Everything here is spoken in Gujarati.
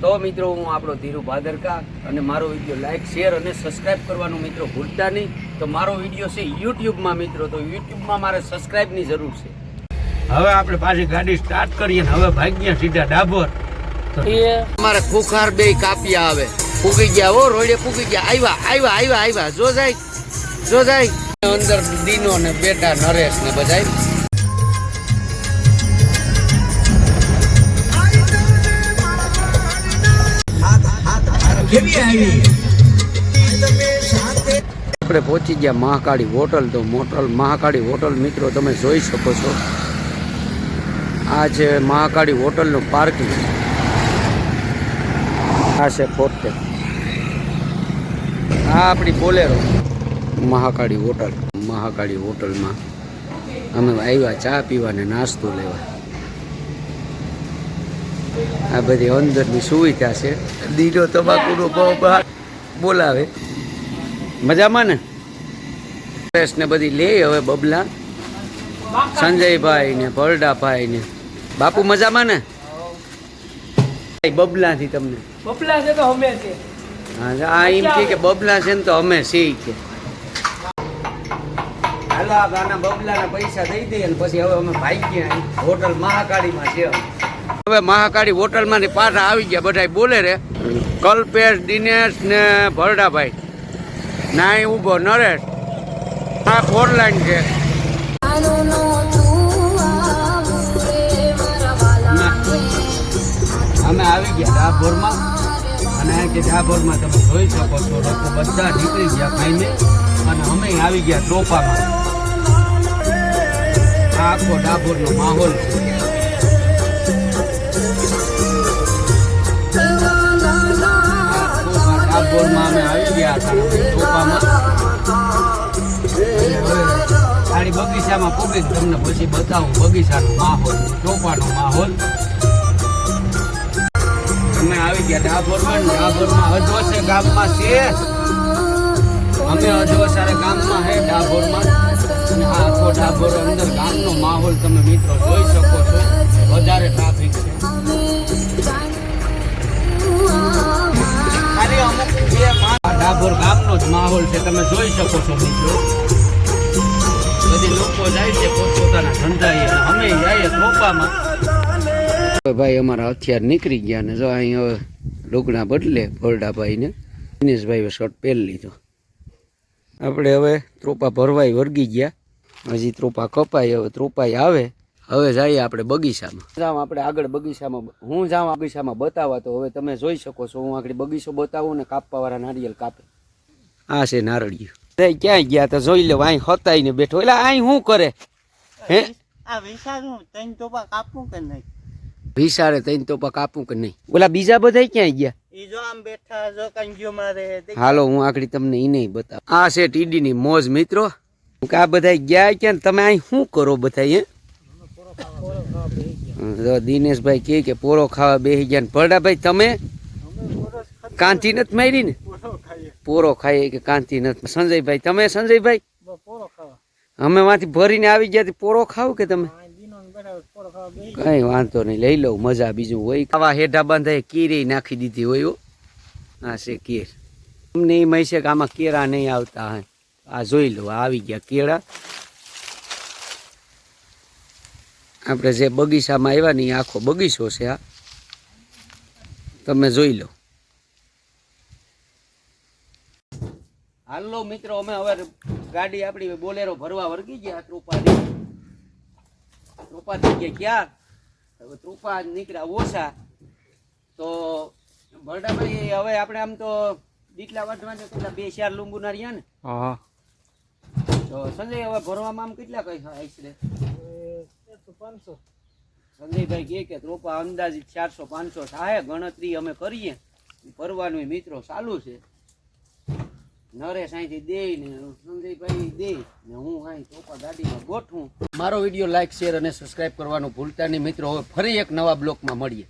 તો મિત્રો હું આપણો ધીરુ ભાદરકા અને મારો વીડિયો લાઇક શેર અને સબસ્ક્રાઇબ કરવાનું મિત્રો ભૂલતા નહીં. તો મારો વીડિયો છે યુટ્યુબમાં મિત્રો તો યુટ્યુબમાં મારે સબસ્ક્રાઇબની જરૂર છે. હવે આપણે પાછી ગાડી સ્ટાર્ટ કરીએ ને હવે ભાગ્યા સીધા ડાભોર. અમારે ખુખાર બે કાપિયા આવે. ફૂકી ગયા હો રોડે ફૂકી ગયા. આવ્યા આવ્યા આવ્યા આવ્યા જો જાય જો જાય. અંદર દીનો ને બેટા નરેશ ને આપણે પહોંચી ગયા મહાકાળી હોટલ. તો મોટલ મહાકાળી હોટલ મિત્રો તમે જોઈ શકો છો. આ છે મહાકાળી હોટલનું પાર્કિંગ. આ છે ફોર્ટે આ આપણી બોલેરો. મહાકાળી હોટલ. મહાકાળી હોટલમાં અમે આવ્યા ચા પીવા ને નાસ્તો લેવા. આ બધી અંદરની સુવિધા છે. દીનો તમાકુનો બહુ બોલાવે. મજામાં ને? ડ્રેસ ને બધી લે હવે બબલા. સંજયભાઈ ને ભરડાભાઈ ને. બાપુ મજામાં ને? બબલાથી તમને. બબલા છે તો અમે છે. હા આ એમ કે કે બબલા છે ને તો અમે છે કે. હાલો આ ગાના બબલાના પૈસા દઈ દઈએ ને પછી હવે અમે ભાઈ ગયા. હોટલ મહાકાળીમાં છે અમે. હવે મહાકાળી હોટલમાંથી પાછા આવી ગયા બધા બોલે રે. કલ્પેશ, દિનેશ ને ભરડાભાઈ. નાય ઊભો, નરેશ. આ ફોર લાઈન છે. અમે આવી ગયા ડાભોરમાં. અને અહીં કે ડાભોરમાં તમે જોઈ શકો છો, લોકો બધા નીકળી ગયા ખાઈને અને અમે આવી ગયા ટોપામાં આખો ડાભોરનો માહોલ છે. ડાભોરમાં અમે આવી ગયા હતા. અને ખાલી બગીચામાં પૂગી તમને પછી બતાવું બગીચાનો માહોલ, ચોપાનો માહોલ. અમે આવી ગયા ડાભોરમાં ડાભોરમાં અજવસે ગામમાં છે. અમે અજવસારે ગામમાં હે ડાભોરમાં. અને આખો ડાભોર અંદર ગામનો માહોલ તમે મિત્રો જોઈ શકો છો. વધારે ટ્રાફિક છે. આ ડાભોર ગામનો જ માહોલ છે, તમે જોઈ શકો છો મિત્રો. બધી લોકો જાય છે પોતપોતાના ધંધાએ અમે જઈએ રોપામાં ભાઈ અમારા હથિયાર નીકળી ગયા ને જો અહીં હવે લુગડા બદલે ભરડાભાઈને. દિનેશભાઈએ શર્ટ પહેરી લીધો. આપણે હવે ત્રોપા ભરવાઈ વર્ગી ગયા. હજી ત્રોપા કપાય, હવે ત્રોપાઈ આવે. હવે જઈએ આપણે બગીચામાં. જાઉં આપણે આગળ બગીચામાં હું જાઉં બગીચામાં બતાવવા તો હવે તમે જોઈ શકો છો હું આગળ બગીચો બતાવું ને કાપવાવાળા નારિયેલ કાપે. આ છે નારળિયું. તે ક્યાંય ગયા તો જોઈ લો અહીં હતાઈને બેઠો. એટલે અહીં શું કરે? હે? આ વિચારું ત્રણ ટોપા કાપું કે નહીં? વિસારે તઈને તો પા કાપું કે નહીં? ઓલા બીજા બધા ક્યાંય ગયા? ઈ જો આમ બેઠા જો કંજીઓ મારે હાલો હું આગળ તમને ઈ નહીં બતાવ. આ છે ટીડીની મોજ મિત્રો. કે આ બધા ગયા ક્યાં તમે અહીં શું કરો બધા હે? દિનેશભાઈ કહે કે પોરો ખાવા બેસી ગયા ને. ભરડાભાઈ તમે? કાંતિ નથી મારી ને? પોરો ખાઈએ કે કાંતિ નથી? સંજયભાઈ, તમે સંજયભાઈ? અમે માંથી ભરીને આવી ગયા પોરો ખાવ કે તમે? કઈ વાંધો નહીં, લઈ લઉં, મજા બીજું હોય. આવા હેઠા બાંધાય કીરી નાખી દીધી હોય હા. છે કેર. અમને એમ છે કે આમાં કેરા નહીં આવતા હા. આ જોઈ લો આવી ગયા કેળા. આપણે જે બગીચામાં આવ્યા ને એ આખો બગીચો છે આ. તમે જોઈ લો. હાલો મિત્રો અમે હવે ગાડી આપણી બોલેરો ભરવા વર્ગી ગયા ત્રુપાની ત્રોપા થઈ ગયા ક્યાં? હવે ત્રુપા નીકળ્યા ઓછા. તો ભરડાભાઈ હવે આપણે આમ તો દીકલા વાટવા કેટલા બે ચાર લીંબુના રહ્યા ને. હા. તો સંજય હવે ભરવામાં આમ કેટલા કઈ આશરે? પાંચસો. સંજયભાઈ કહે કે રોપા અંદાજે ચારસો પાંચસો થાય ગણતરી અમે કરીએ. ફરવાનું મિત્રો ચાલુ છે. નરેશ અહીંથી દે ને સંજયભાઈ દે ને હું અહીં ચોપા ગાડીમાં ગોઠવું. મારો વીડિયો લાઈક શેર અને સબસ્ક્રાઇબ કરવાનું ભૂલતા નહીં. મિત્રો હવે ફરી એક નવા બ્લોકમાં મળીએ.